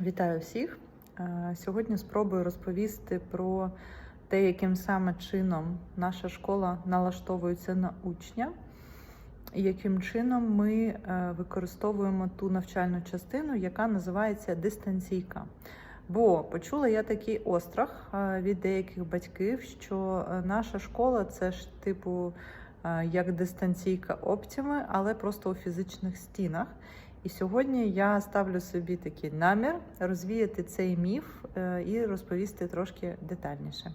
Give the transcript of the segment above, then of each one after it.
Вітаю всіх! Е, Сьогодні спробую розповісти про те, яким саме чином наша школа налаштовується на учня, і яким чином ми е, використовуємо ту навчальну частину, яка називається дистанційка. Бо почула я такий острах е, від деяких батьків, що наша школа це ж типу як дистанційка оптіми, але просто у фізичних стінах. І сьогодні я ставлю собі такий намір розвіяти цей міф е, і розповісти трошки детальніше.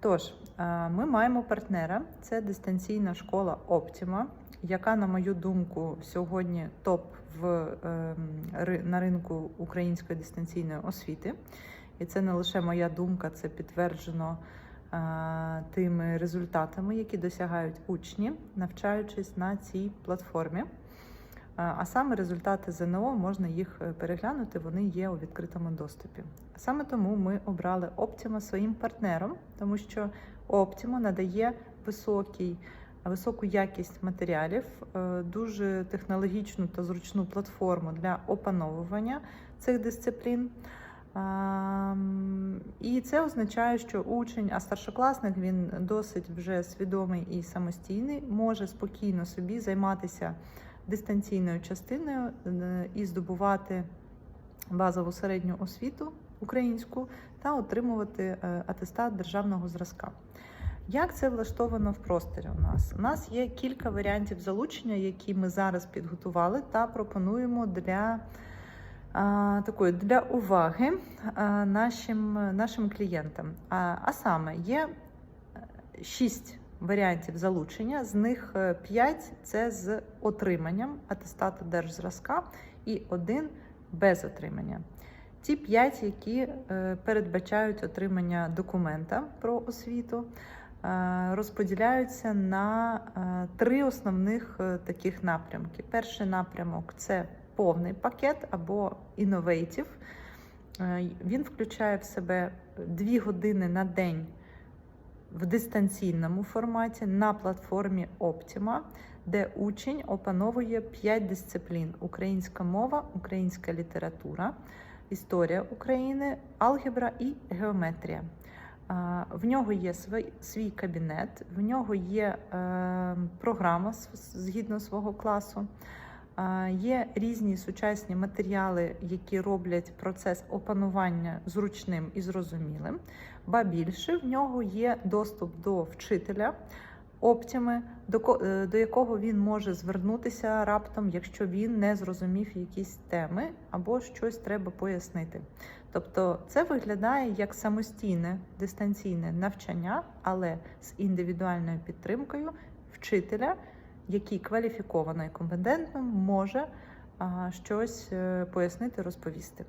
Тож, е, ми маємо партнера, це дистанційна школа Optima, яка, на мою думку, сьогодні топ в, е, на ринку української дистанційної освіти. І це не лише моя думка, це підтверджено е, тими результатами, які досягають учні, навчаючись на цій платформі. А саме результати ЗНО можна їх е, переглянути, вони є у відкритому доступі. Саме тому ми обрали Optimo своїм партнером, тому що Optimo надає високий, високу якість матеріалів, е, дуже технологічну та зручну платформу для опановування цих дисциплін. І це означає, що учень, а старшокласник він досить вже свідомий і самостійний, може спокійно собі займатися дистанційною частиною е, і здобувати базову середню освіту українську та отримувати е, атестат державного зразка. Як це влаштовано в просторі у нас? У нас є кілька варіантів залучення, які ми зараз підготували та пропонуємо для а, такої для уваги а, нашим, нашим клієнтам. А, а саме є е, шість варіантів залучення, з них 5 це з отриманням атестату держзразка і один без отримання. Ті 5, які е, передбачають отримання документа про освіту, е, розподіляються на е, три основних е, таких напрямки. Перший напрямок це повний пакет або інновейтів. Він включає в себе 2 години на день в дистанційному форматі на платформі Optima, де учень опановує 5 дисциплін: українська мова, українська література, історія України, алгебра і геометрія. В нього є свій, кабінет, в нього є е, програма згідно свого класу. Є різні сучасні матеріали, які роблять процес опанування зручним і зрозумілим. Ба більше в нього є доступ до вчителя оптіми, до, е, до якого він може звернутися раптом, якщо він не зрозумів якісь теми або щось треба пояснити. Тобто це виглядає як самостійне дистанційне навчання, але з індивідуальною підтримкою вчителя, який кваліфіковано і компетентно може щось е, пояснити, розповісти.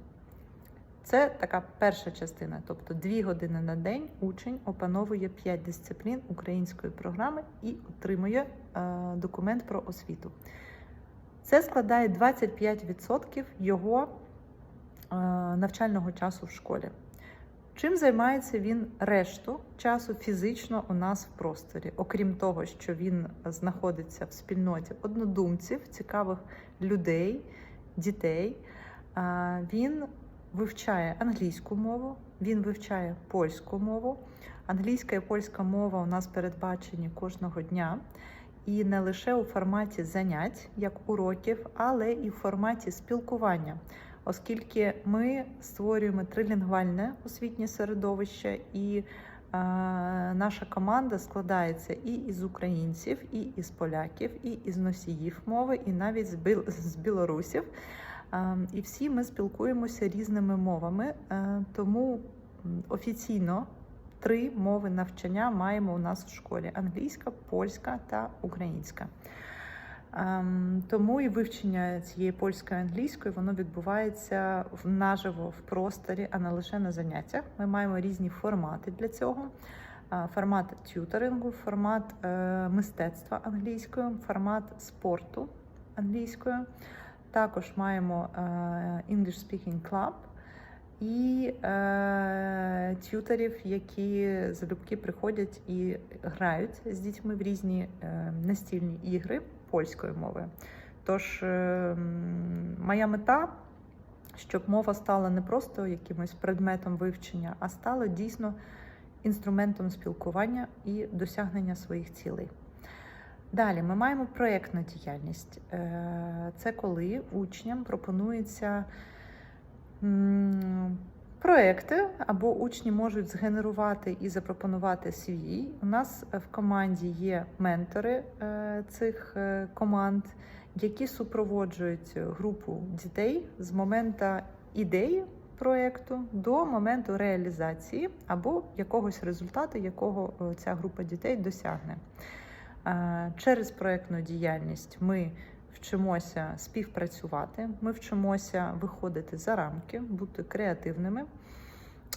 Це така перша частина, тобто дві години на день учень опановує 5 дисциплін української програми і отримує е, документ про освіту. Це складає 25% його е, навчального часу в школі. Чим займається він решту часу фізично у нас в просторі, окрім того, що він знаходиться в спільноті однодумців, цікавих людей, дітей, він вивчає англійську мову, він вивчає польську мову. Англійська і польська мова у нас передбачені кожного дня. І не лише у форматі занять, як уроків, але і в форматі спілкування, оскільки ми створюємо трилінгвальне освітнє середовище, і е, наша команда складається і із українців, і із поляків, і із носіїв мови, і навіть з, з білорусів. Е, і всі ми спілкуємося різними мовами, е, тому офіційно три мови навчання маємо у нас в школі: англійська, польська та українська. Ем, Тому і вивчення цієї польської англійської воно відбувається наживо в просторі, а не лише на заняттях. Ми маємо різні формати для цього: Е, формат тюторингу, формат е, мистецтва англійською, формат спорту англійською. Також маємо е, English Speaking Club і е, тюторів, які залюбки приходять і грають з дітьми в різні е, настільні ігри польською мовою. Тож, моя мета щоб мова стала не просто якимось предметом вивчення, а стала дійсно інструментом спілкування і досягнення своїх цілей. Далі ми маємо проєктну діяльність. Е, Це коли учням пропонується м, проекти, або учні можуть згенерувати і запропонувати свій. У нас в команді є ментори е, цих е, команд, які супроводжують групу дітей з моменту ідеї проєкту до моменту реалізації або якогось результату, якого ця група дітей досягне. Е, Через проєктну діяльність ми вчимося співпрацювати, ми вчимося виходити за рамки, бути креативними.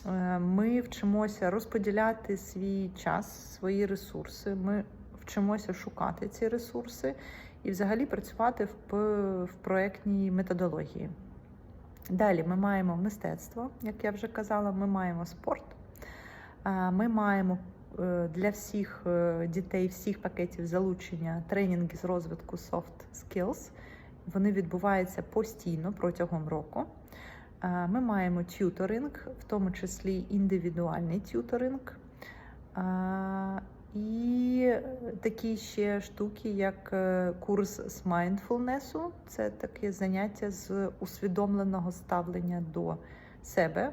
Е, Ми вчимося розподіляти свій час, свої ресурси. Ми вчимося шукати ці ресурси і взагалі працювати в, проєктній методології. Далі ми маємо мистецтво, як я вже казала, ми маємо спорт. Е, Ми маємо для всіх е, дітей всіх пакетів залучення тренінги з розвитку soft skills. Вони відбуваються постійно протягом року. Ми маємо тюторинг, в тому числі індивідуальний тюторинг. Е, І такі ще штуки, як курс з майндфулнесу. Це таке заняття з усвідомленого ставлення до себе,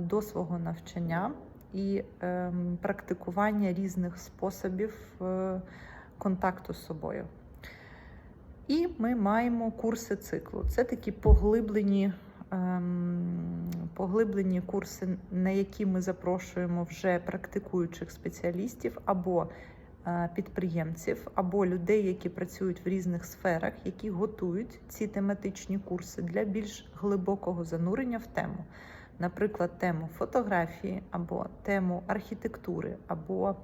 до свого навчання і ем, практикування різних способів е, контакту з собою. І ми маємо курси циклу. Це такі поглиблені, ем, поглиблені курси, на які ми запрошуємо вже практикуючих спеціалістів або е, підприємців, або людей, які працюють в різних сферах, які готують ці тематичні курси для більш глибокого занурення в тему. Наприклад, тему фотографії, або тему архітектури, або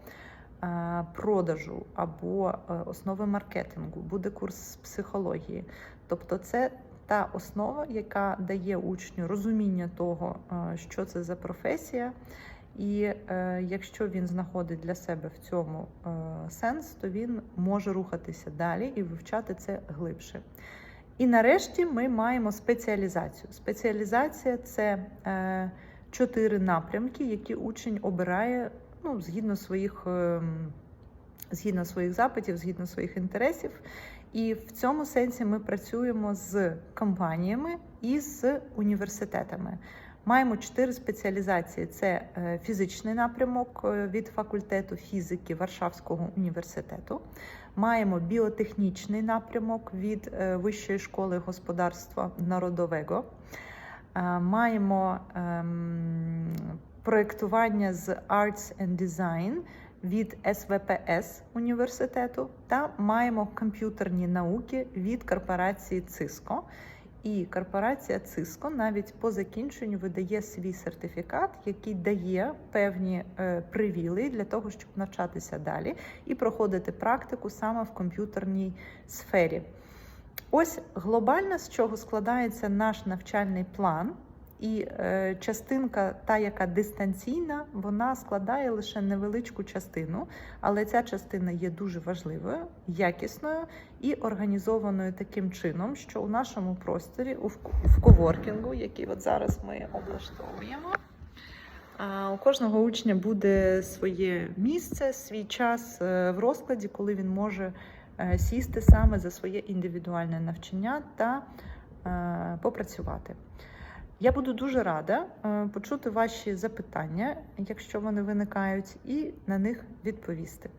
е, продажу, або е, основи маркетингу, буде курс з психології. Тобто, це та основа, яка дає учню розуміння того, е, що це за професія. І е, якщо він знаходить для себе в цьому е, сенс, то він може рухатися далі і вивчати це глибше. І нарешті ми маємо спеціалізацію. Спеціалізація це е, чотири напрямки, які учень обирає ну, згідно своїх. е, Згідно своїх запитів, згідно своїх інтересів, і в цьому сенсі ми працюємо з компаніями і з університетами. Маємо чотири спеціалізації: це е, фізичний напрямок е, від факультету фізики Варшавського університету. Маємо біотехнічний напрямок від е, Вищої школи господарства народового. Маємо ем, проєктування з Arts and Design від СВПС університету та маємо комп'ютерні науки від корпорації Cisco. І корпорація Cisco навіть по закінченню видає свій сертифікат, який дає певні е, привілеї для того, щоб навчатися далі і проходити практику саме в комп'ютерній сфері. Ось глобально з чого складається наш навчальний план. І е, частинка, та, яка дистанційна, вона складає лише невеличку частину, але ця частина є дуже важливою, якісною і організованою таким чином, що у нашому просторі, у в- коворкінгу, який от зараз ми облаштовуємо. У кожного учня буде своє місце, свій час е, в розкладі, коли він може е, сісти саме за своє індивідуальне навчання та е, попрацювати. Я буду дуже рада е, почути ваші запитання, якщо вони виникають, і на них відповісти.